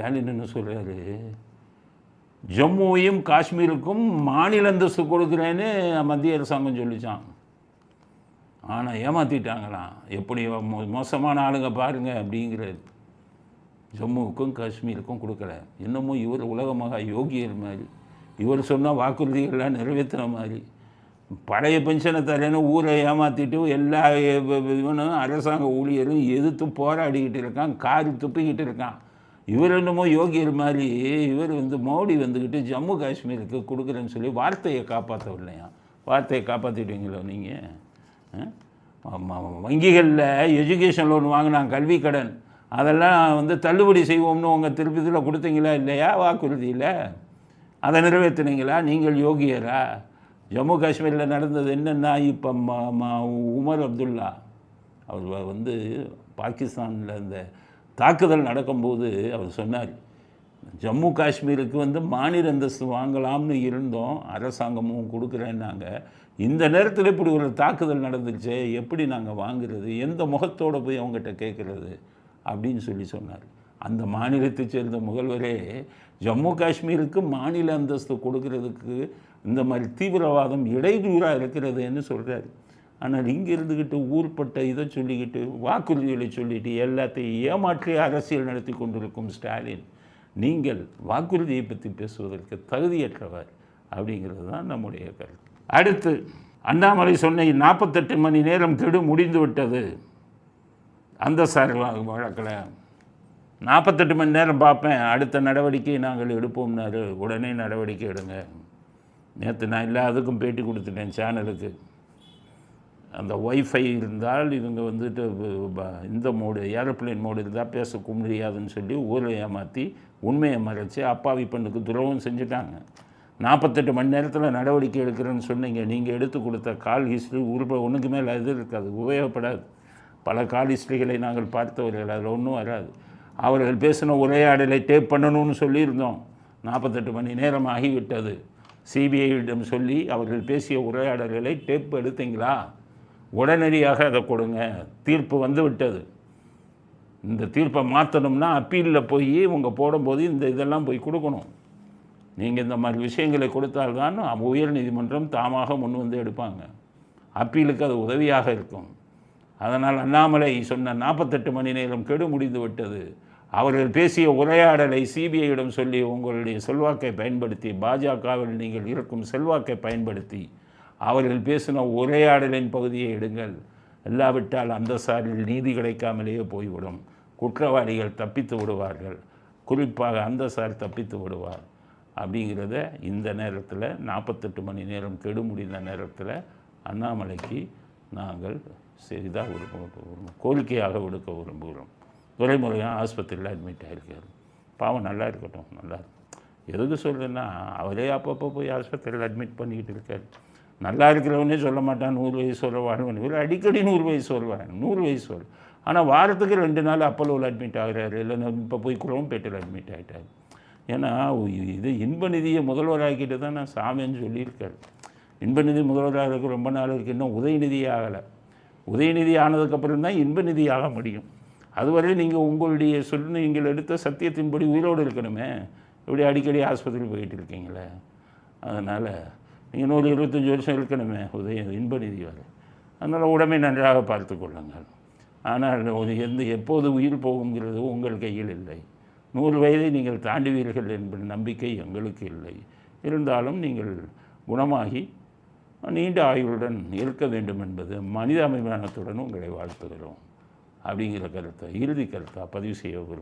ஸ்டாலின் என்ன சொல்கிறாரு ஜம்முவையும் காஷ்மீருக்கும் மாநில அந்தஸ்து கொடுக்குறேன்னு மத்திய அரசாங்கம் சொல்லிச்சான் ஆனால் ஏமாற்றிட்டாங்களாம் எப்படி மோ- மோசமான ஆளுங்க பாருங்க அப்படிங்கிறாரு. ஜம்முவுக்கும் காஷ்மீருக்கும் கொடுக்கல. இன்னமும் இவர் உலகமாக யோகியர் மாதிரி. இவர் சொன்ன வாக்குறுதிகள்லாம் நிறைவேற்றுற மாதிரி. பழைய பென்ஷனை தரேன்னு ஊரை ஏமாற்றிட்டு எல்லா இவனும் அரசாங்க ஊழியரும் எதிர்த்து போராடிக்கிட்டு இருக்கான் காரி துப்பிக்கிட்டு இருக்கான். இவர் என்னமோ யோகியர் மாதிரி இவர் வந்து மோடி வந்துக்கிட்டு ஜம்மு காஷ்மீருக்கு கொடுக்குறேன்னு சொல்லி வார்த்தையை காப்பாற்றவில்லையா வார்த்தையை காப்பாற்றிட்டீங்களோ நீங்கள் வங்கிகளில் எஜுகேஷன் லோன் வாங்கினாங்க கல்வி கடன். அதெல்லாம் வந்து தள்ளுபடி செய்வோம்னு உங்கள் திருப்பதியில் கொடுத்தீங்களா இல்லையா வாக்குறுதியில்? அதை நிறைவேற்றினீங்களா? நீங்கள் யோகியரா? ஜம்மு காஷ்மீரில் நடந்தது என்னென்னா இப்போ உமர் அப்துல்லா அவர் வந்து பாகிஸ்தானில் இந்த தாக்குதல் நடக்கும்போது அவர் சொன்னார் ஜம்மு காஷ்மீருக்கு வந்து மாநில அந்தஸ்து வாங்கலாம்னு இருந்தோம் அரசாங்கமும் கொடுக்குறேன்னாங்க. இந்த நேரத்தில் இப்படி ஒரு தாக்குதல் நடந்துச்சு எப்படி நாங்கள் வாங்குறது எந்த முகத்தோடு போய் அவங்ககிட்ட கேட்குறது அப்படின்னு சொல்லி சொன்னார். அந்த மாநிலத்தைச் சேர்ந்த முதல்வரே ஜம்மு காஷ்மீருக்கு மாநில அந்தஸ்து கொடுக்கறதுக்கு இந்த மாதிரி தீவிரவாதம் இடையூறாக இருக்கிறதுன்னு சொல்கிறாரு ஆனால் இங்கே இருந்துக்கிட்டு ஊர்பட்ட இதை சொல்லிக்கிட்டு வாக்குறுதிகளை சொல்லிட்டு எல்லாத்தையும் ஏமாற்றி அரசியல் நடத்தி கொண்டிருக்கும் ஸ்டாலின். நீங்கள் வாக்குறுதியை பற்றி பேசுவதற்கு தகுதியற்றவர் அப்படிங்கிறது தான் நம்முடைய கருத்து. அடுத்து அண்ணாமலை சொன்ன நாற்பத்தெட்டு மணி நேரம் கெடு முடிந்து விட்டது. அந்த சார் வழக்கில். நாற்பத்தெட்டு மணி நேரம் பார்ப்பேன். அடுத்த நடவடிக்கை நாங்கள் எடுப்போம்னாரு. உடனே நடவடிக்கை எடுங்க. நேற்று நான் எல்லாத்துக்கும் பேட்டி கொடுத்துட்டேன் சேனலுக்கு. அந்த ஒய்ஃபை இருந்தால் இவங்க வந்துட்டு இந்த மோடு ஏரோப்ளேன் மோடு இருந்தால் பேச முடியாதுன்னு சொல்லி ஊரை ஏமாற்றி உண்மையை மறைச்சி அப்பாவி பெண்ணுக்கு துரோகம் செஞ்சுட்டாங்க. நாற்பத்தெட்டு மணி நேரத்தில் நடவடிக்கை எடுக்கிறேன்னு சொன்னீங்க. நீங்கள் எடுத்து கொடுத்த கால் ஹிஸ்ட்ரி உருப்ப ஒன்றுக்கு மேலே இது இருக்காது உபயோகப்படாது. பல கால் ஹிஸ்ட்ரிகளை நாங்கள் பார்த்தவர்கள் அதில் ஒன்றும் வராது. அவர்கள் பேசின உரையாடலை டேப் பண்ணணும்னு சொல்லியிருந்தோம். நாற்பத்தெட்டு மணி நேரம் ஆகிவிட்டது. சிபிஐயிடம் சொல்லி அவர்கள் பேசிய உரையாடல்களை டேப் எடுத்தீங்களா? உடனடியாக அதை கொடுங்க. தீர்ப்பு வந்து விட்டது. இந்த தீர்ப்பை மாற்றணும்னா அப்பீலில் போய் உங்கள் போடும்போது இந்த இதெல்லாம் போய் கொடுக்கணும். நீங்கள் இந்த மாதிரி விஷயங்களை கொடுத்தால்தான் உயர் நீதிமன்றம் தாமாக முன் வந்து எடுப்பாங்க. அப்பீலுக்கு அது உதவியாக இருக்கும். அதனால் அண்ணாமலை சொன்ன நாற்பத்தெட்டு மணி நேரம் கெடு முடிந்து விட்டது. அவர்கள் பேசிய உரையாடலை சிபிஐயிடம் சொல்லி உங்களுடைய செல்வாக்கை பயன்படுத்தி பாஜகவில் நீங்கள் இருக்கும் செல்வாக்கை பயன்படுத்தி அவர்கள் பேசின உரையாடலின் பகுதியை எடுங்கள். இல்லாவிட்டால் அந்த சாரில் நீதி கிடைக்காமலேயே போய்விடும். குற்றவாளிகள் தப்பித்து விடுவார்கள். குறிப்பாக அந்த சார் தப்பித்து விடுவார். அப்படிங்கிறத இந்த நேரத்தில் நாற்பத்தெட்டு மணி நேரம் கெடு முடிந்த நேரத்தில் அண்ணாமலைக்கு நாங்கள் சிறிதாக விரும்ப கோரிக்கையாக விடுக்க விரும்புகிறோம். துறைமுறையாக ஆஸ்பத்திரியில் அட்மிட் ஆகிருக்காரு பாவம் நல்லா இருக்கட்டும் நல்லா இருக்கும் எதுக்கு சொல்கிறேன்னா அவரே அப்பப்போ போய் ஆஸ்பத்திரியில் அட்மிட் பண்ணிக்கிட்டு இருக்கார். நல்லா இருக்கிறவனே சொல்ல மாட்டான் நூறு வயசு சொல்ல வாழ்வன் இவர் அடிக்கடி நூறு வயசு வருவார். நூறு வயசு சொல் ஆனால் வாரத்துக்கு ரெண்டு நாள் அப்போலோவில் அட்மிட் ஆகிறாரு. இல்லைன்னா இப்போ போய் குளம்பேட்டில் அட்மிட் ஆகிட்டார் ஏன்னா இது இன்ப நிதியை முதல்வராகிட்டு தான் நான் சாமின்னு சொல்லியிருக்காரு. இன்ப நிதி முதல்வராக இருக்க ரொம்ப நாள் இருக்குது இன்னும் உதயநிதி ஆகலை. உதயநிதி ஆனதுக்கப்புறம் தான் இன்ப நிதி ஆக முடியும். அதுவரை நீங்கள் உங்களுடைய சொல் நீங்கள் எடுத்த சத்தியத்தின்படி உயிரோடு இருக்கணுமே. இப்படி அடிக்கடி ஆஸ்பத்திரி போயிட்டு இருக்கீங்களே. அதனால் நீங்கள் நூறு இருபத்தஞ்சி வருஷம் இருக்கணுமே உதயம் இன்ப நிதி வரை அதனால் உடமை நன்றாக பார்த்து கொள்ளுங்கள். ஆனால் எந்த எப்போது உயிர் போகுங்கிறது உங்கள் கையில் இல்லை. நூறு வயதை நீங்கள் தாண்டுவீர்கள் என்பது நம்பிக்கை எங்களுக்கு இல்லை. இருந்தாலும் நீங்கள் குணமாகி நீண்ட ஆயுளுடன் இருக்க வேண்டும் என்பது மனித அபிமானத்துடன் உங்களை வாழ்த்துகிறோம். அப்படிங்கிற கருத்தை இறுதி கருத்தாக பதிவு செய்ய